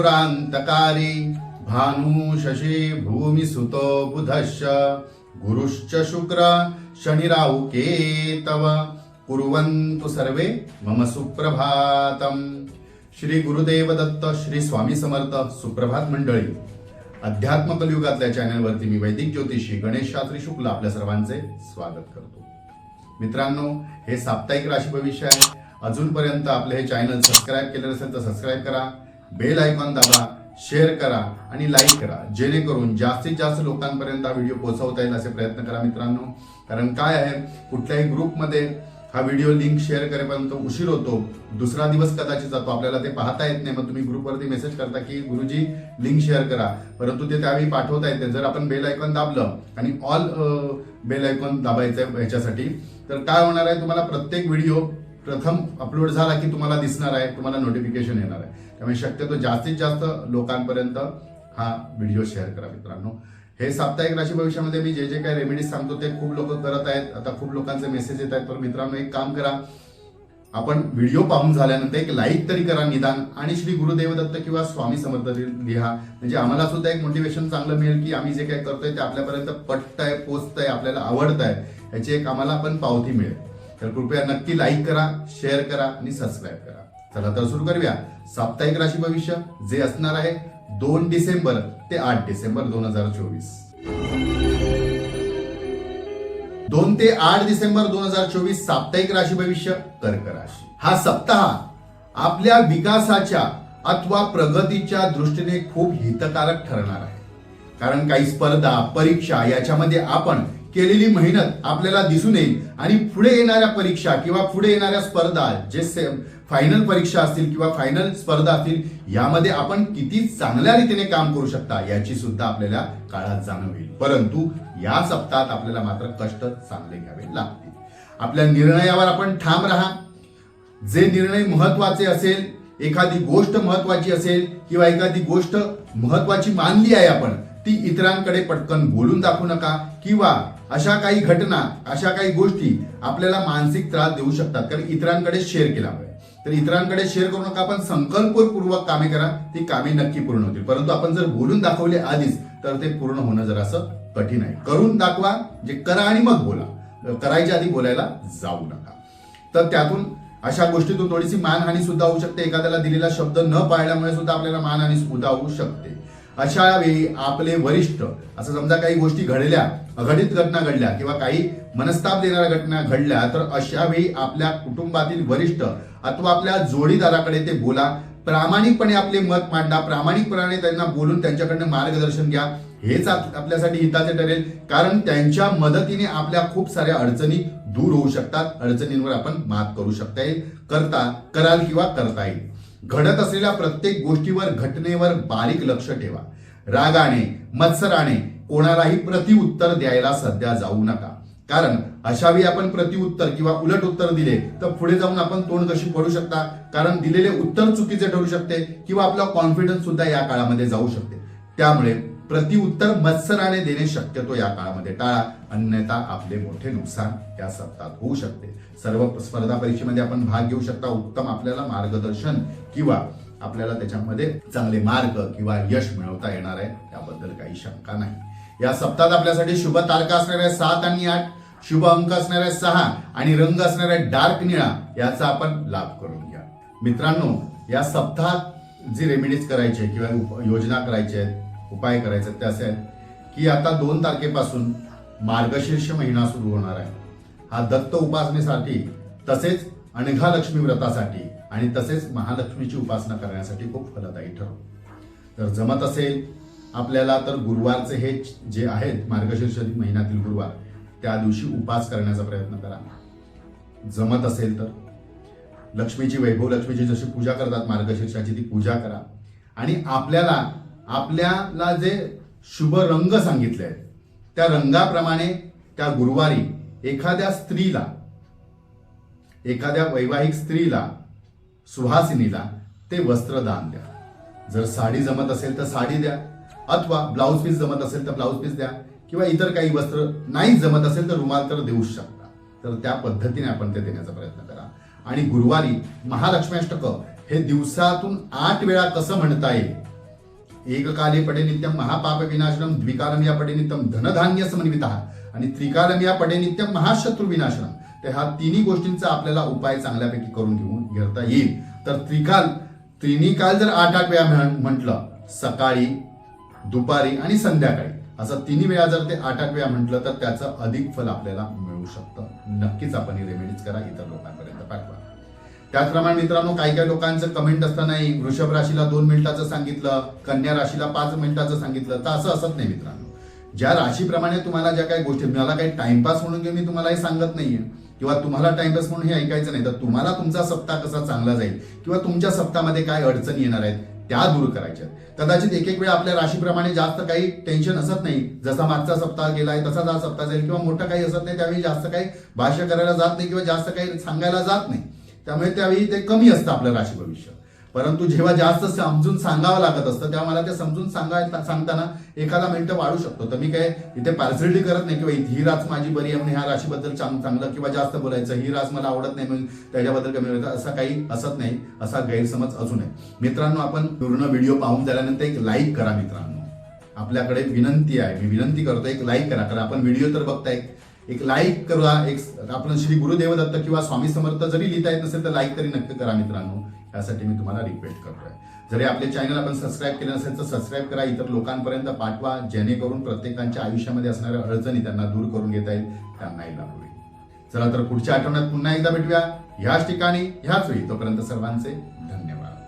पुरान्तकारी भानु शशी भूमी बुधश्च गुरुश्च शुक्र शनिराहु केतव। कुर्वन्तु सर्वे मम सुप्रभातम श्री गुरुदेव दत्त श्री स्वामी समर्थ सुप्रभात मंडळी। अध्यात्म कलियुगातल्या चॅनलवरती मी वैदिक ज्योतिषी गणेश शास्त्री शुक्ल आपल्या सर्वांचे स्वागत करतो. मित्रांनो हे साप्ताहिक राशी भविष्य आहे. अजूनपर्यंत आपले हे चॅनल सबस्क्राईब केले नसेल तर सबस्क्राईब करा. बेल आयकॉन दाबा शेअर करा आणि लाईक करा. जेणेकरून जास्तीत जास्त लोकांपर्यंत हा व्हिडिओ पोहोचवता येईल असे प्रयत्न करा मित्रांनो. कारण काय आहे? कुठल्याही ग्रुपमध्ये हा व्हिडिओ लिंक शेअर करेपर्यंत उशीर होतो. दुसरा दिवस कदाचित जातो. आपल्याला ते पाहता येत नाही. मग तुम्ही ग्रुपवरती मेसेज करता की गुरुजी लिंक शेअर करा. परंतु ते त्यावेळी पाठवता येते. जर आपण बेल आयकॉन दाबलं आणि ऑल बेल आयकॉन दाबायचं आहे ह्याच्यासाठी तर काय होणार आहे? तुम्हाला प्रत्येक व्हिडिओ प्रथम अपलोड झाला की तुम्हाला दिसणार आहे. तुम्हाला नोटिफिकेशन येणार आहे. त्यामुळे शक्यतो जास्तीत जास्त लोकांपर्यंत हा व्हिडिओ शेअर करा मित्रांनो. हे साप्ताहिक राशी भविष्यामध्ये मी जे जे काही रेमेडीज सांगतो ते खूप लोक करत आहेत. आता खूप लोकांचे मेसेज येत आहेत. तर मित्रांनो एक काम करा. आपण व्हिडिओ पाहून झाल्यानंतर एक लाईक तरी करा निदान आणि श्री गुरुदेव दत्त किंवा स्वामी समर्थ लिहा. म्हणजे आम्हाला सुद्धा एक मोटिवेशन चांगलं मिळेल की आम्ही जे काही करतोय ते आपल्यापर्यंत पटत आहे पोचत आहे आपल्याला आवडतंय. याची एक आम्हाला पण पावती मिळेल. तर कृपया नक्की लाईक करा शेअर करा आणि सबस्क्राईब करा. चला तर सुरू करूया. साप्ताहिक राशी भविष्य जे असणार आहे दोन डिसेंबर ते आठ डिसेंबर दोन हजार चोवीस. दोन ते आठ डिसेंबर दोन हजार चोवीस साप्ताहिक राशी भविष्य कर्क राशी. हा सप्ताह आपल्या विकासाच्या अथवा प्रगतीच्या दृष्टीने खूप हितकारक ठरणार आहे. कारण काही स्पर्धा परीक्षा याच्यामध्ये आपण केलेली मेहनत आपल्याला दिसून येईल. आणि पुढे येणाऱ्या परीक्षा किंवा पुढे येणाऱ्या स्पर्धा जे से फायनल परीक्षा असतील किंवा फायनल स्पर्धा असतील यामध्ये आपण किती चांगल्या रीतीने काम करू शकता याची सुद्धा आपल्याला काळात जाणवेल होईल परंतु या सप्ताहात आपल्याला मात्र कष्ट चांगले घ्यावे लागतील. आपल्या निर्णयावर आपण ठाम राहा. जे निर्णय महत्त्वाचे असेल एखादी गोष्ट महत्वाची असेल किंवा एखादी गोष्ट महत्वाची मानली आहे आपण ती इतरांकडे पटकन बोलून दाखवू नका किंवा अशा काही घटना अशा काही गोष्टी आपल्याला मानसिक त्रास देऊ शकतात. कारण इतरांकडे शेअर केल्यामुळे. तर इतरांकडे शेअर करू नका आपण संकल्पपूर्वक कामे करा. ती कामे नक्की पूर्ण होतील. परंतु आपण जर बोलून दाखवले आधीच तर ते पूर्ण होणं जरासं कठीण आहे. करून दाखवा जे करा आणि मग बोला. करायच्या आधी बोलायला जाऊ नका. तर त्यातून अशा गोष्टीतून थोडीशी मानहानी सुद्धा होऊ शकते. एखाद्याला दिलेला शब्द न पाळल्यामुळे सुद्धा आपल्याला मानहानी सुद्धा होऊ शकते. अशा वेळी आपले वरिष्ठ असं समजा काही गोष्टी घडल्या अघटित घटना घडल्या किंवा काही मनस्ताप देणाऱ्या घटना घडल्या तर अशा वेळी आपल्या कुटुंबातील वरिष्ठ अथवा आपल्या जोडीदाराकडे ते बोला. प्रामाणिकपणे आपले मत मांडा. प्रामाणिकपणे त्यांना बोलून त्यांच्याकडनं मार्गदर्शन घ्या. हेच आपल्यासाठी हिताचे ठरेल. कारण त्यांच्या मदतीने आपल्या खूप साऱ्या अडचणी दूर होऊ शकतात. अडचणींवर आपण मात करू शकता येईल. करता कराल किंवा करता येईल. घडत असलेल्या प्रत्येक गोष्टीवर घटनेवर बारीक लक्ष ठेवा. रागाने मत्सराने कोणालाही प्रतिउत्तर द्यायला सध्या जाऊ नका. कारण अशा वेळी आपण प्रतिउत्तर किंवा उलट उत्तर दिले तर पुढे जाऊन आपण तोंड कशी पडू शकता? कारण दिलेले उत्तर चुकीचे ठरू शकते किंवा आपला कॉन्फिडन्स सुद्धा या काळामध्ये जाऊ शकते. त्यामुळे प्रतिउत्तर मत्सराने देणे शक्यतो या काळामध्ये. टाळा. अन्यथा आपले मोठे नुकसान या सप्ताहात होऊ शकते. सर्व स्पर्धा परीक्षेमध्ये आपण भाग घेऊ शकता. उत्तम आपल्याला मार्गदर्शन किंवा आपल्याला त्याच्यामध्ये चांगले मार्क किंवा यश मिळवता येणार आहे त्याबद्दल काही शंका नाही. या सप्ताहात आपल्यासाठी शुभ तारका असणाऱ्या सात आणि आठ शुभ अंक असणाऱ्या सहा आणि रंग असणाऱ्या डार्क निळा याचा आपण लाभ करून घ्या. मित्रांनो या सप्ताहात जी रेमेडीज करायचे किंवा उप- योजना करायची आहेत उपाय करायचे ते असे आहेत की आता दोन तारखेपासून मार्गशीर्ष महिना सुरू होणार आहे. हा दत्त उपासनेसाठी तसेच अनघा लक्ष्मी व्रतासाठी आणि तसेच महालक्ष्मीची उपासना करण्यासाठी खूप फलदायी ठरव. तर जमत असेल आपल्याला तर गुरुवारचे हे जे आहेत मार्गशीर्ष महिन्यातील गुरुवार त्या दिवशी उपास करण्याचा प्रयत्न करा. जमत असेल तर. लक्ष्मीची वैभव लक्ष्मीची जशी पूजा करतात मार्गशीर्षाची ती पूजा करा. आणि आपल्याला आपल्याला जे शुभ रंग सांगितले आहेत त्या रंगाप्रमाणे त्या गुरुवारी एखाद्या स्त्रीला एखाद्या वैवाहिक स्त्रीला सुहासिनीला ते वस्त्रदान द्या. जर साडी जमत असेल तर साडी द्या अथवा ब्लाऊज पीस जमत असेल तर ब्लाऊज पीस द्या किंवा इतर काही वस्त्र नाही जमत असेल तर रुमाल तर देऊच शकता. तर त्या पद्धतीने आपण ते देण्याचा प्रयत्न करा. आणि गुरुवारी महालक्ष्मी अष्टक हे दिवसातून आठ वेळा कसं म्हणता येईल? एककाले पडे नित्यम महापाप विनाशनम द्विकालम या पडे नित्यम धनधान्य समन्वित आणि त्रिकालम या पडे नित्यम विनाशनम तर ह्या तिन्ही गोष्टींचा आपल्याला उपाय चांगल्यापैकी करून घेऊन घेता येईल. तर त्रिकाल त्रिनी काल जर आठ आठ वेळा म्हटलं सकाळी दुपारी आणि संध्याकाळी असं तिन्ही वेळा जर ते आठ आठ वेळा म्हटलं तर त्याचं अधिक फल आपल्याला मिळू शकतं. नक्कीच आपण ही रेमेडीज करा इतर लोकांपर्यंत पाठवा. त्याचप्रमाणे मित्रांनो काही काही लोकांचं कमेंट असतं नाही वृषभ राशीला दोन मिनिटाचं सांगितलं कन्या राशीला पाच मिनिटाचं सांगितलं तर असं असत नाही मित्रांनो. ज्या राशीप्रमाणे तुम्हाला ज्या काही गोष्टी मला काही टाइमपास म्हणून घेऊन मी तुम्हाला हे सांगत नाहीये किंवा तुम्हाला टाइमपास म्हणून हे ऐकायचं नाही तर तुम्हाला तुमचा सप्ताह कसा चांगला जाईल किंवा तुमच्या सप्ताहामध्ये काय अडचणी येणार आहेत त्या दूर करायच्या कदाचित एक एक वेळ आपल्या राशीप्रमाणे जास्त काही टेन्शन असत नाही जसा मागचा सप्ताह गेला आहे तसाच हा सप्ताह जाईल किंवा मोठं काही असत नाही त्यावेळी जास्त काही भाष्य करायला जात नाही किंवा जास्त काही सांगायला जात नाही. त्यामुळे त्यावेळी ते कमी असतं आपलं राशी भविष्य. परंतु जेव्हा जास्त समजून सांगावं लागत असतं तेव्हा मला ते समजून सांगाय सांगताना एखादा मिनिटं वाढू शकतो. तर मी काय इथे पार्सलिटी करत नाही किंवा ही रास माझी बरी आहे म्हणून ह्या राशीबद्दल चांग- चांगलं किंवा जास्त बोलायचं ही रास मला आवडत नाही म्हणून त्याच्याबद्दल कमी बोलायचं असं काही असत नाही असा गैरसमज असू नये मित्रांनो आपण पूर्ण व्हिडिओ पाहून झाल्यानंतर एक लाईक करा मित्रांनो. आपल्याकडे विनंती आहे मी विनंती करतो एक लाईक करा कारण आपण व्हिडिओ तर बघताय एक लाईक करा एक आपण श्री गुरुदेवदत्त किंवा स्वामी समर्थ जरी लिहिता येत नसेल तर लाईक तरी नक्की करा मित्रांनो. यासाठी मी तुम्हाला रिक्वेस्ट करतोय. जरी आपले चॅनल आपण सबस्क्राईब केले नसेल तर सबस्क्राईब करा. इतर लोकांपर्यंत पाठवा. जेणेकरून प्रत्येकांच्या आयुष्यामध्ये असणाऱ्या अडचणी त्यांना दूर करून घेता येईल. त्यांनाही लाभ होईल. चला तर पुढच्या आठवड्यात पुन्हा एकदा भेटूया. ह्याच ठिकाणी ह्याच वेळी. तोपर्यंत सर्वांचे धन्यवाद.